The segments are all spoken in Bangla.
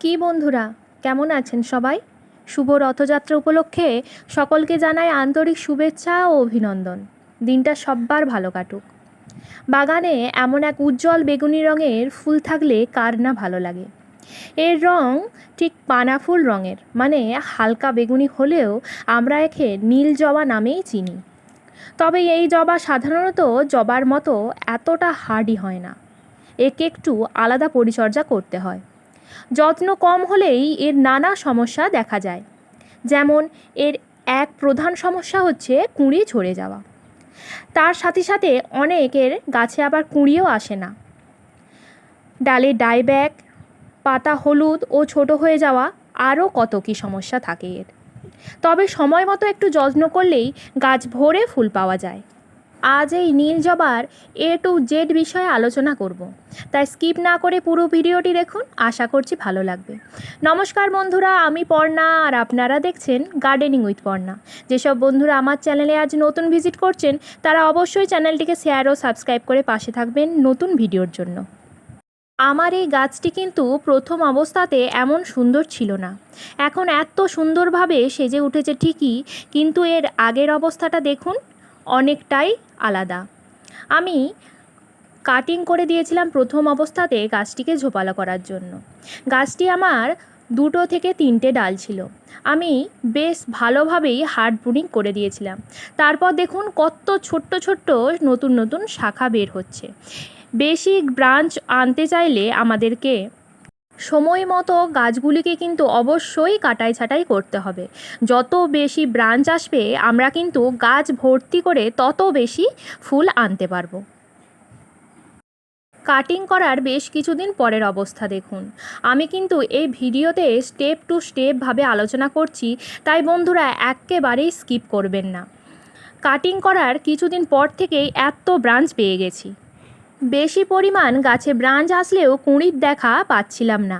কি বন্ধুরা, কেমন আছেন সবাই? শুভ রথযাত্রা উপলক্ষে সকলকে জানাই আন্তরিক শুভেচ্ছা ও অভিনন্দন। দিনটা সব্বার ভালো কাটুক। বাগানে এমন এক উজ্জ্বল বেগুনি রঙের ফুল থাকলে কার না ভালো লাগে। এর রং ঠিক পানাফুল রঙের মানে হালকা বেগুনি হলেও আমরা একে নীল জবা নামেই চিনি। তবে এই জবা সাধারণত জবার মতো এতটা হার্ডি হয় না। একে একটু আলাদা পরিচর্যা করতে হয়। যত্ন কম হলেই এর নানা সমস্যা দেখা যায়। যেমন, এর এক প্রধান সমস্যা হচ্ছে কুঁড়ি ঝরে যাওয়া। তার সাথে সাথে অনেকের গাছে আবার কুঁড়িও আসে না। ডালে ডাইব্যাক পাতা হলুদ ও ছোট হয়ে যাওয়া আরও কত কী সমস্যা থাকে এর। তবে সময় মতো একটু যত্ন করলেই গাছ ভরে ফুল পাওয়া যায়। আজ এই নীল জবার এ টু জেড বিষয়ে আলোচনা করব। তাই স্কিপ না করে পুরো ভিডিওটি দেখুন, আশা করছি ভালো লাগবে। নমস্কার বন্ধুরা, আমি পর্ণা, আর আপনারা দেখছেন গার্ডেনিং উইথ পর্ণা। যেসব বন্ধুরা আমার চ্যানেলে আজ নতুন ভিজিট করছেন, তারা অবশ্যই চ্যানেলটিকে শেয়ার ও সাবস্ক্রাইব করে পাশে থাকবেন নতুন ভিডিওর জন্য। আমার এই গাছটি কিন্তু প্রথম অবস্থাতে এমন সুন্দর ছিল না। এখন এত সুন্দরভাবে সেজে উঠেছে ঠিকই, কিন্তু এর আগের অবস্থাটা দেখুন, অনেকটাই আলাদা। আমি কাটিং করে দিয়েছিলাম প্রথম অবস্থাতে গাছটিকে ঝোপালো করার জন্য। গাছটি আমার দুটো থেকে তিনটে ডাল ছিল। আমি বেশ ভালোভাবেই হার্ড প্রুনিং করে দিয়েছিলাম। তারপর দেখুন কত ছোট্ট ছোট্ট নতুন নতুন শাখা বের হচ্ছে। বেশি ব্রাঞ্চ আনতে চাইলে আমাদেরকে সময় মতো গাছগুলিকে কিন্তু অবশ্যই কাটাই ছাঁটাই করতে হবে। যত বেশি ব্রাঞ্চ আসবে, আমরা কিন্তু গাছ ভর্তি করে তত বেশি ফুল আনতে পারব। কাটিং করার বেশ কিছুদিন পরের অবস্থা দেখুন। আমি কিন্তু এই ভিডিওতে স্টেপ টু স্টেপভাবে আলোচনা করছি, তাই বন্ধুরা একেবারেই স্কিপ করবেন না। কাটিং করার কিছুদিন পর থেকেই এত ব্রাঞ্চ পেয়ে গেছি। বেশি পরিমাণ গাছে ব্রাঞ্চ আসলেও কুঁড়ির দেখা পাচ্ছিলাম না।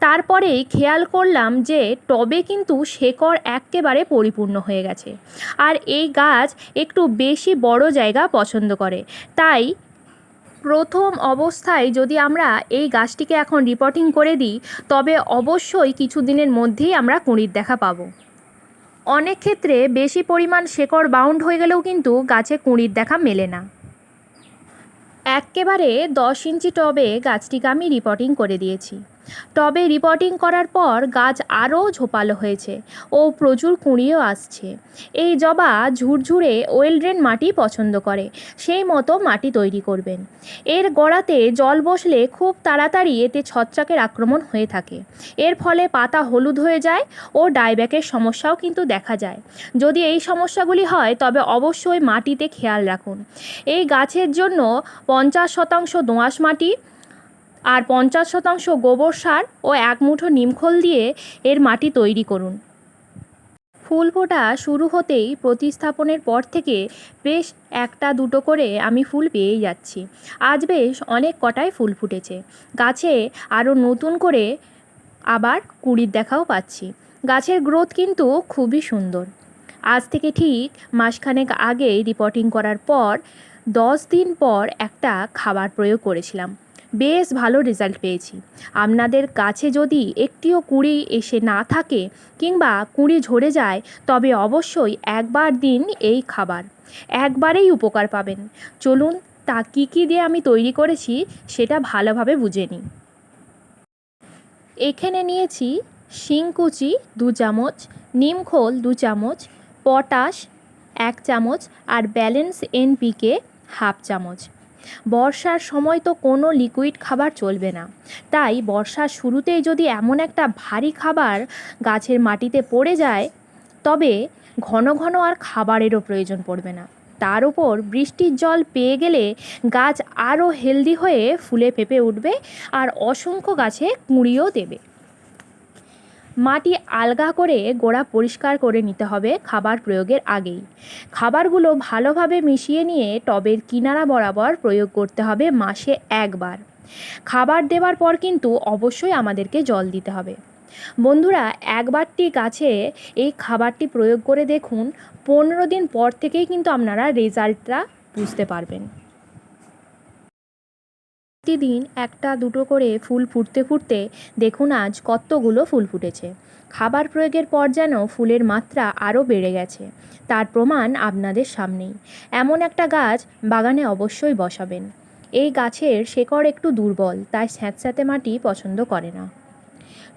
তারপরেই খেয়াল করলাম যে টবে কিন্তু শেকড় একেবারে পরিপূর্ণ হয়ে গেছে। আর এই গাছ একটু বেশি বড় জায়গা পছন্দ করে। তাই প্রথম অবস্থায় যদি আমরা এই গাছটিকে এখন রিপোর্টিং করে দিই, তবে অবশ্যই কিছু দিনের মধ্যেই আমরা কুঁড়ির দেখা পাবো। অনেক ক্ষেত্রে বেশি পরিমাণ শেকড় বাউন্ড হয়ে গেলেও কিন্তু গাছে কুঁড়ির দেখা মেলে না। একেবারে দশ ইঞ্চি টবে গাছটিকে আমি রিপোর্টিং করে দিয়েছি। টবে রিপোর্টিং করার পর গাছ আরও ঝোপালো হয়েছে ও প্রচুর কুঁড়িও আসছে। এই জবা ঝুরঝুরে ওয়েল ড্রেন মাটি পছন্দ করে, সেই মতো মাটি তৈরি করবেন। এর গোড়াতে জল বসলে খুব তাড়াতাড়ি এতে ছত্রাকের আক্রমণ হয়ে থাকে। এর ফলে পাতা হলুদ হয়ে যায় ও ডাইব্যাকের সমস্যাও কিন্তু দেখা যায়। যদি এই সমস্যাগুলি হয়, তবে অবশ্যই মাটিতে খেয়াল রাখুন। এই গাছের জন্য পঞ্চাশ শতাংশ দোঁয়াশ মাটি আর পঞ্চাশ শতাংশ গোবর সার ও এক মুঠো নিমখোল দিয়ে এর মাটি তৈরি করুন। ফুল ফোটা শুরু হতেই প্রতিস্থাপনের পর থেকে বেশ একটা দুটো করে আমি ফুল পেয়েই যাচ্ছি। আজ বেশ অনেক কটায় ফুল ফুটেছে। গাছে আরও নতুন করে আবার কুড়ির দেখাও পাচ্ছি। গাছের গ্রোথ কিন্তু খুবই সুন্দর। আজ থেকে ঠিক মাসখানেক আগেই রিপোর্টিং করার পর দশ দিন পর একটা খাবার প্রয়োগ করেছিলাম। বেশ ভালো রেজাল্ট পেয়েছি। আপনাদের কাছে যদি একটিও কুঁড়ি এসে না থাকে কিংবা কুঁড়ি ঝরে যায়, তবে অবশ্যই একবার দিন এই খাবার। একবারেই উপকার পাবেন। চলুন তা কী কী দিয়ে আমি তৈরি করেছি সেটা ভালোভাবে বুঝে নিই। এখানে নিয়েছি শিংকুচি দু চামচ নিমখোল দু চামচ, পটাশ এক চামচ আর ব্যালেন্স এনপিকে হাফ চামচ। বর্ষার সময় তো কোনো লিকুইড খাবার চলবে না। তাই বর্ষার শুরুতেই যদি এমন একটা ভারী খাবার গাছের মাটিতে পড়ে যায়, তবে ঘন ঘন আর খাবারেরও প্রয়োজন পড়বে না। তার উপর বৃষ্টির জল পেয়ে গেলে গাছ আরও হেলদি হয়ে ফুলে ফেপে উঠবে আর অসংখ্য গাছে কুঁড়িও দেবে। মাটি আলগা করে গোড়া পরিষ্কার করে নিতে হবে খাবার প্রয়োগের আগেই। খাবারগুলো ভালোভাবে মিশিয়ে নিয়ে টবের কিনারা বরাবর প্রয়োগ করতে হবে মাসে একবার। খাবার দেওয়ার পর কিন্তু অবশ্যই আমাদেরকে জল দিতে হবে। বন্ধুরা, একবারটি গাছে এই খাবারটি প্রয়োগ করে দেখুন, পনেরো দিন পর থেকেই কিন্তু আপনারা রেজাল্টটা বুঝতে পারবেন। প্রতিদিন একটা দুটো করে ফুল ফুটতে ফুটতে দেখুন আজ কতগুলো ফুল ফুটেছে। খাবার প্রয়োগের পর যেন ফুলের মাত্রা আরও বেড়ে গেছে। তার প্রমাণ আপনাদের সামনেই। এমন একটা গাছ বাগানে অবশ্যই বসাবেন। এই গাছের শেকড় একটু দুর্বল, তাই স্যাঁতস্যাঁতে মাটি পছন্দ করে না।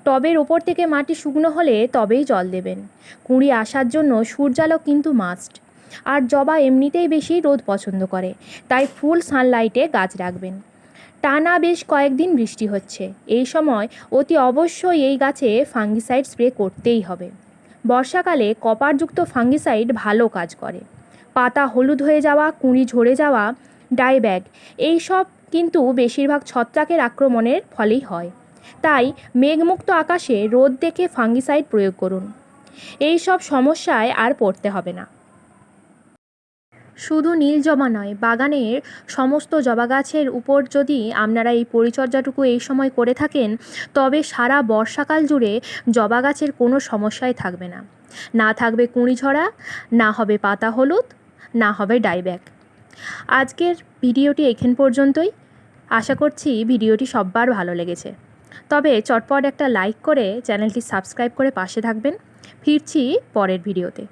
টবের ওপর থেকে মাটি শুকনো হলে তবেই জল দেবেন। কুঁড়ি আসার জন্য সূর্যালোক কিন্তু মাস্ট আর জবা এমনিতেই বেশি রোদ পছন্দ করে, তাই ফুল সানলাইটে গাছ রাখবেন। টানা বেশ কয়েকদিন বৃষ্টি হচ্ছে। এই সময় অতি অবশ্যই এই গাছে ফাঙ্গিসাইড স্প্রে করতেই হবে। বর্ষাকালে কপারযুক্ত ফাঙ্গিসাইড ভালো কাজ করে। পাতা হলুদ হয়ে যাওয়া, কুঁড়ি ঝরে যাওয়া ডাইব্যাগ এই সব কিন্তু বেশিরভাগ ছত্রাকের আক্রমণের ফলেই হয়। তাই মেঘমুক্ত আকাশে রোদ দেখে ফাঙ্গিসাইড প্রয়োগ করুন। এই সব সমস্যায় আর পড়তে হবে না। শুধু নীল জবা নয়, বাগানের সমস্ত জবা গাছের উপর যদি আপনারা এই পরিচর্যাটুকু এই সময় করে থাকেন, তবে সারা বর্ষাকাল জুড়ে জবা গাছের কোনো সমস্যাই থাকবে না। না থাকবে কুঁড়ি ঝরা না হবে পাতা হলুদ, না হবে ডাইব্যাক। আজকের ভিডিওটি এখান পর্যন্তই। আশা করছি ভিডিওটি সব্বার ভালো লেগেছে। তবে চটপট একটা লাইক করে চ্যানেলটি সাবস্ক্রাইব করে পাশে থাকবেন। ফিরছি পরের ভিডিওতে।